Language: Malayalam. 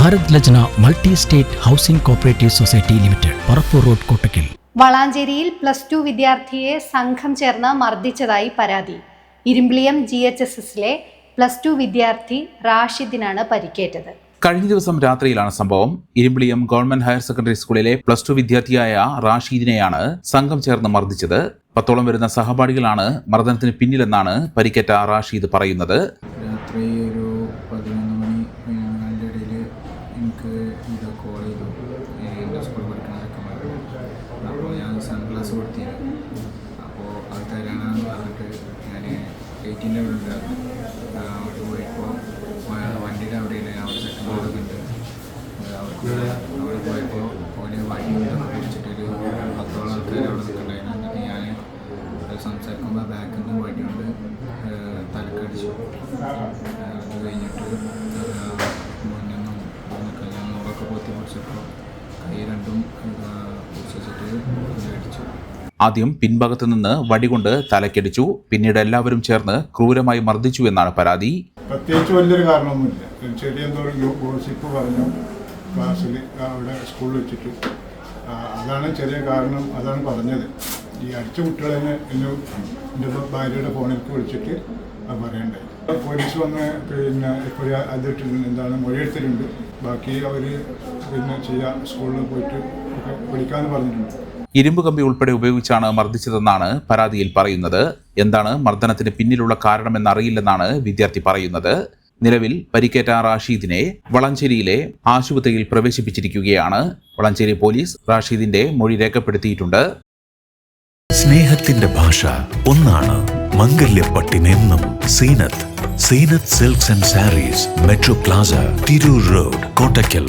Bharat Lajna multi state housing cooperative society limited Parappur road Kottakkal. വളാഞ്ചേരിയിൽ plus two വിദ്യാർത്ഥിയെ സംഘം ചേർന്ന് മർദ്ദിച്ചതായി പരാതി. ഇരുമ്പിളിയം ജി എച്ച് എസ് എസിലെ പ്ലസ് ടു വിദ്യാർത്ഥി റാഷിദിനാണ് പരിക്കേറ്റത്. കഴിഞ്ഞ ദിവസം രാത്രിയിലാണ് സംഭവം. ഇരുമ്പിളിയം ഗവൺമെന്റ് ഹയർ സെക്കൻഡറി സ്കൂളിലെ പ്ലസ് ടു വിദ്യാർത്ഥിയായ റാഷീദിനെയാണ് സംഘം ചേർന്ന് മർദ്ദിച്ചത്. പത്തോളം വരുന്ന സഹപാഠികളാണ് മർദ്ദനത്തിന് പിന്നിലെന്നാണ് പരിക്കേറ്റ റാഷീദ് പറയുന്നത്. രാത്രി ഒരു പതിനൊന്ന് മണി എനിക്ക് വീഡിയോ കോൾ ചെയ്തു. എന്റെ സ്കൂളിൽ പഠിക്കുന്ന ചെക്കന്മാർ അപ്പോൾ ഞാൻ സൺഗ്ലാസ് കൊടുത്തിരുന്നു. അപ്പോൾ അത് തരാനാന്ന് പറഞ്ഞിട്ട് ഞാൻ എയ്റ്റീന്റെ അവിടെ ഉണ്ടായിരുന്നു അവിടെ പോയപ്പോൾ വണ്ടിയുടെ അവിടെയാണ് അവിടെ ചെക്കന്മാരൊക്കെ ഉണ്ട്. അവർക്ക് അവിടെ പോയപ്പോൾ ഓന് വണ്ടി പിടിച്ചിട്ടൊരു പത്തോളം ആൾക്കാർ അവിടെ നിൽക്കുന്നുണ്ടായിരുന്നു. എന്നിട്ട് ഞാൻ സംസാരിക്കുമ്പോൾ ബാക്കിൽ നിന്ന് വണ്ടി കൊണ്ട് തലക്കടിച്ചു. അത് കഴിഞ്ഞിട്ട് ആദ്യം പിൻഭാഗത്ത് നിന്ന് വടികൊണ്ട് തലക്കടിച്ചു. പിന്നീട് എല്ലാവരും ചേർന്ന് ക്രൂരമായി മർദ്ദിച്ചു എന്നാണ് പരാതി. പ്രത്യേകിച്ച് വലിയൊരു കാരണമൊന്നുമില്ല. ഒരു ചെറിയ എന്തോ ഒരു ഗോസിപ്പ് പറഞ്ഞു. ക്ലാസ്സിൽ അവിടെ സ്കൂളിൽ വെച്ചിട്ട്. അതാണ് ചെറിയ കാരണം. അതാണ് പറഞ്ഞത്. ഈ അടിച്ച കുട്ടികളെ എന്റെ ഭാര്യയുടെ ഫോണിലേക്ക് വിളിച്ചിട്ട് അത് പറയണ്ടായി. പോലീസ് വന്ന് പിന്നെ ഇപ്പോഴും അതിട്ടിട്ടുണ്ട്. എന്താണ് മൊഴിയെടുത്തിട്ടുണ്ട് ബാക്കി അവർ പിന്നെ ചെയ്യാം സ്കൂളിൽ പോയിട്ട് വിളിക്കാമെന്ന് പറഞ്ഞിട്ടുണ്ട്. ഇരുമ്പ് കമ്പി ഉൾപ്പെടെ ഉപയോഗിച്ചാണ് മർദ്ദിച്ചതെന്നാണ് പരാതിയിൽ പറയുന്നത്. എന്താണ് മർദ്ദനത്തിന് പിന്നിലുള്ള കാരണമെന്നറിയില്ലെന്നാണ് വിദ്യാർത്ഥി പറയുന്നത്. നിലവിൽ പരിക്കേറ്റ റാഷീദിനെ വളഞ്ചേരിയിലെ ആശുപത്രിയിൽ പ്രവേശിപ്പിച്ചിരിക്കുകയാണ്. വളഞ്ചേരി പോലീസ് റാഷീദിന്റെ മൊഴി രേഖപ്പെടുത്തിയിട്ടുണ്ട്. സ്നേഹത്തിന്റെ ഭാഷ ഒന്നാണ് മംഗല്യപ്പട്ടിനെന്നും Zeenath. Zeenath silks and saris metro plaza Tirur road Kottakkal.